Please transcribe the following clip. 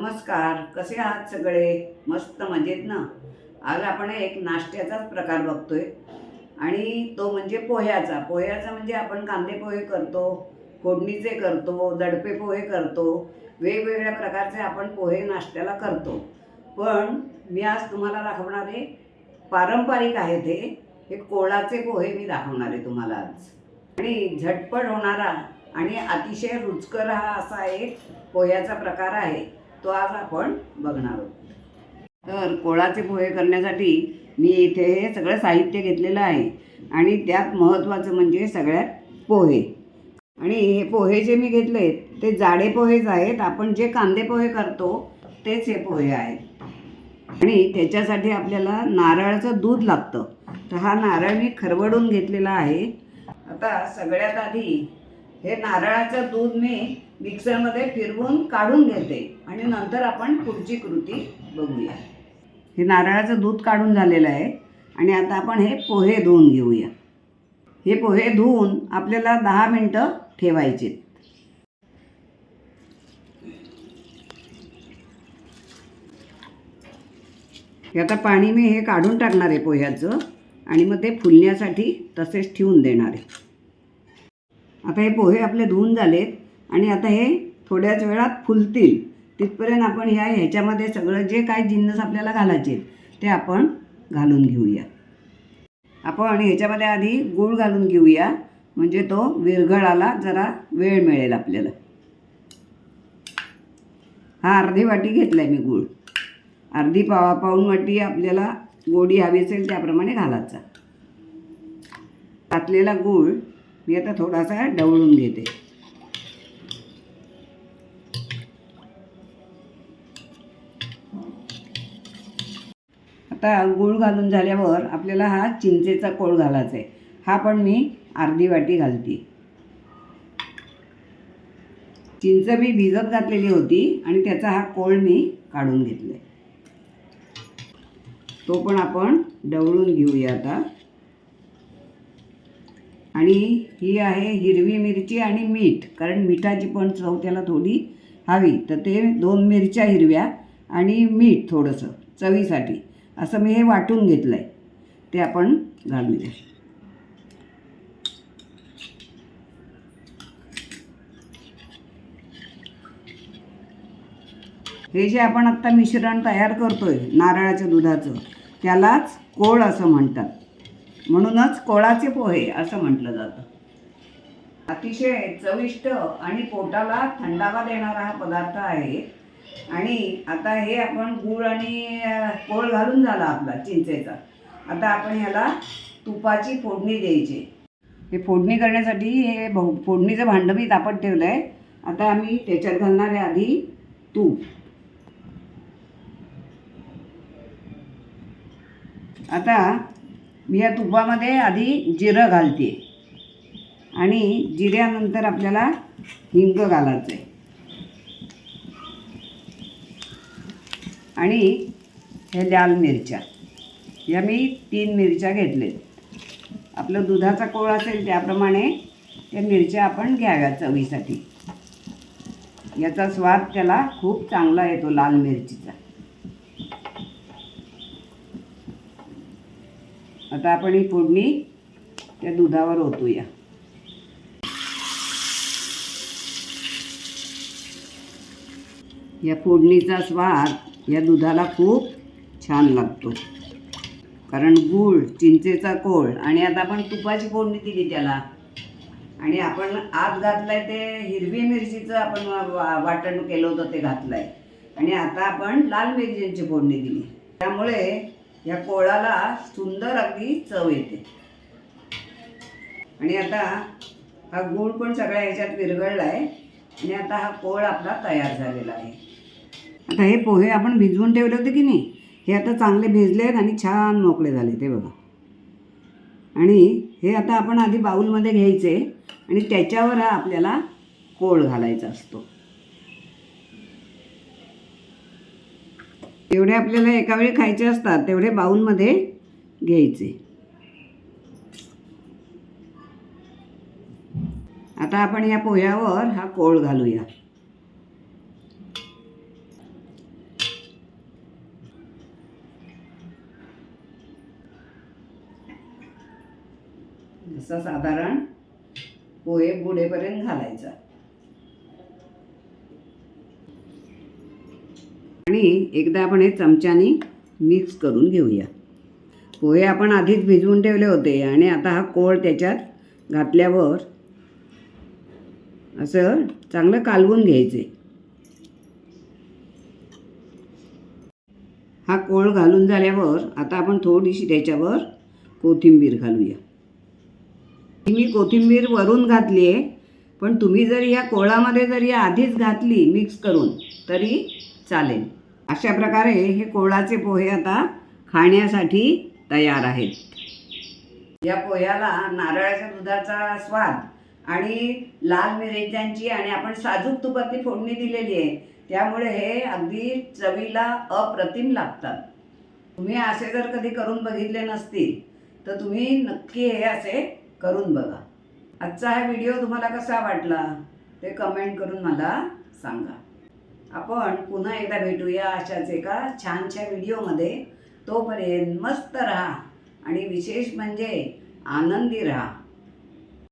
नमस्कार. कसे आहात सगळे? मस्त मजेत ना? आज आपण एक नाश्त्याचाच प्रकार बघतोय. आणि तो म्हणजे पोह्याचा. पोह्याचा म्हणजे आपण कांदे पोहे करतो फोडणीचे करतो दडपे पोहे करतो. वेगवेगळ्या प्रकारचे आपण पोहे नाश्त्याला करतो. पण मी आज तुम्हाला दाखवणारे पारंपरिक आहेत हे. हे कोळाचे पोहे मी दाखवणार आहे तुम्हाला आज. आणि झटपट होणारा आणि अतिशय रुचकर हा असा एक पोह्याचा प्रकार आहे. तो आज आपण बघणार आहोत. तर कोळाचे पोहे करण्यासाठी मी इथे हे सगळं साहित्य घेतलेलं आहे आणि त्यात महत्त्वाचं म्हणजे सगळ्यात पोहे. आणि हे पोहे जे मी घेतले ते जाडे पोहेच आहेत. आपण जे कांदे पोहे करतो तेच हे पोहे आहेत. आणि त्याच्यासाठी आपल्याला नारळाचं दूध लागतं. तर हा नारळ मी खरवडून घेतलेला आहे. आता सगळ्यात आधी हे नारळाचं दूध मी मिक्सरमध्ये फिरवून काढून घेते. आणि नंतर आपण पुढची कृती बघूया. हे नारळाचं दूध काढून झालेलं आहे. आणि आता आपण हे पोहे धुवून घेऊया. हे पोहे धुवून आपल्याला दहा मिनटं ठेवायचे. हे आता पाणी मी हे काढून टाकणार आहे पोह्याचं. आणि मग ते फुलण्यासाठी तसेच ठेवून देणार आहे. आता हे पोहे आपले धुवून झालेत आणि आता हे थोड्याच वेळात फुलतील. तिथपर्यंत आपण ह्या ह्याच्यामध्ये सगळं जे काय जिन्नस आपल्याला घालायचे ते आपण घालून घेऊया. आपण ह्याच्यामध्ये आधी गूळ घालून घेऊया म्हणजे तो विरघळाला जरा वेळ मिळेल आपल्याला. हा अर्धी वाटी घेतला आहे मी गूळ. अर्धी पावा पाऊण वाटी आपल्याला गोडी हवी असेल त्याप्रमाणे घालायचा. घातलेला गूळ मी आता थोडासा ढवळून घेते. आता गूळ घालून झाल्यावर आपल्याला हा चिंचेचा कोळ घालायचा आहे. हा पण मी अर्धी वाटी घालते. चिंच मी भिजत घातलेली होती आणि त्याचा हा कोळ मी काढून घेतला तो पण आपण ढवळून घेऊया आता. आणि ही आहे हिरवी मिरची आणि मीठ. कारण मिठाची पण चव त्याला थोडी हवी. तर ते दोन मिरच्या हिरव्या आणि मीठ थोडंसं चवीसाठी. असं मी हे वाटून घेतलं आहे ते आपण घालूया हे जे आपण आत्ता मिश्रण तयार करतोय नारळाच्या दुधाचं त्यालाच कोळ असं म्हणतात. म्हणूनच कोळाचे पोहे असं म्हटलं जातं. अतिशय चविष्ट आणि पोटाला थंडावा देणारा हा पदार्थ आहे. आणि आता हे आपण गूळ आणि अ, कोळ घालून झाला आपला चिंचेचा. आता आपण ह्याला तुपाची फोडणी द्यायची. हे फोडणी करण्यासाठी हे बहु फोडणीचं भांडं मी तापत ठेवलं आहे आता आम्ही त्याच्यात घालणार आहे आधी तूप. आता मी या तुपामध्ये आधी जिरं घालते. आणि जिऱ्यानंतर आपल्याला हिंग घालायचं आहे आणि हे लाल मिरच्या. या मी तीन मिरच्या घेतलेत. आपलं दुधाचा कोळ असेल त्याप्रमाणे त्या मिरच्या आपण घ्याव्या चवीसाठी. याचा स्वाद त्याला खूप चांगला येतो लाल मिरचीचा. आता आपण ही फोडणी त्या दुधावर ओतूया. या फोडणीचा स्वाद या दुधाला खूप छान लागतो. कारण गूळ चिंचेचा कोळ आणि आता आपण तुपाची फोडणी दिली त्याला. आणि आपण आत घातलंय ते हिरवी मिरचीचं आपण वाटण केलं होतं ते घातलंय. आणि आता आपण लाल मिरचीची फोडणी दिली. त्यामुळे या पोळाला सुंदर अगदी चव येते. आणि आता हा गूळ पण सगळ्या ह्याच्यात विरघळला आहे आणि आता हा पोळ आपला तयार झालेला आहे. आता हे पोहे आपण भिजवून ठेवले होते की नाही? हे आता चांगले भिजले आहेत आणि छान मोकळे झाले ते बघा. आणि हे आता आपण आधी बाऊलमध्ये घ्यायचे आणि त्याच्यावर हा आपल्याला कोळ घालायचा असतो. जेवढे आपल्याला एका वेळी खायचे असतात तेवढे बाऊलमध्ये घ्यायचे. आता आपण या पोह्यावर हा कोळ घालूया. जसं साधारण पोहे बुडेपर्यंत घालायचा. आणि एकदा आपण हे चमच्यानी मिक्स करून घेऊया. पोहे आपण आधीच भिजवून ठेवले होते आणि आता हा कोळ त्याच्यात घातल्यावर असं चांगलं कालवून घ्यायचे. हा कोळ घालून झाल्यावर आता आपण थोडीशी त्याच्यावर कोथिंबीर घालूया. मी कोथिंबीर वरून घातली आहे पण तुम्ही जर या कोळामध्ये जर या आधीच घातली मिक्स करून तरी चालेल. अशा प्रकारे हे कोळाचे पोहे आता खाण्यासाठी तयार आहेत. या पोह्याला नारळाच्या दुधाचा स्वाद आणि लाल मिरच्यांची आणि आपण साजूक तुपातली फोडणी दिलेली आहे त्यामुळे हे अगदी चवीला अप्रतिम लागतात. तुम्ही असे जर कधी करून बघितले नसतील तर तुम्ही नक्की हे असे करून बघा. आजचा हा व्हिडिओ तुम्हाला कसा वाटला ते कमेंट करून मला सांगा. आपण पुन्हा एकदा भेटूया अशाच एका छानशा व्हिडिओमध्ये. तोपर्यंत मस्त राहा आणि विशेष म्हणजे आनंदी राहा.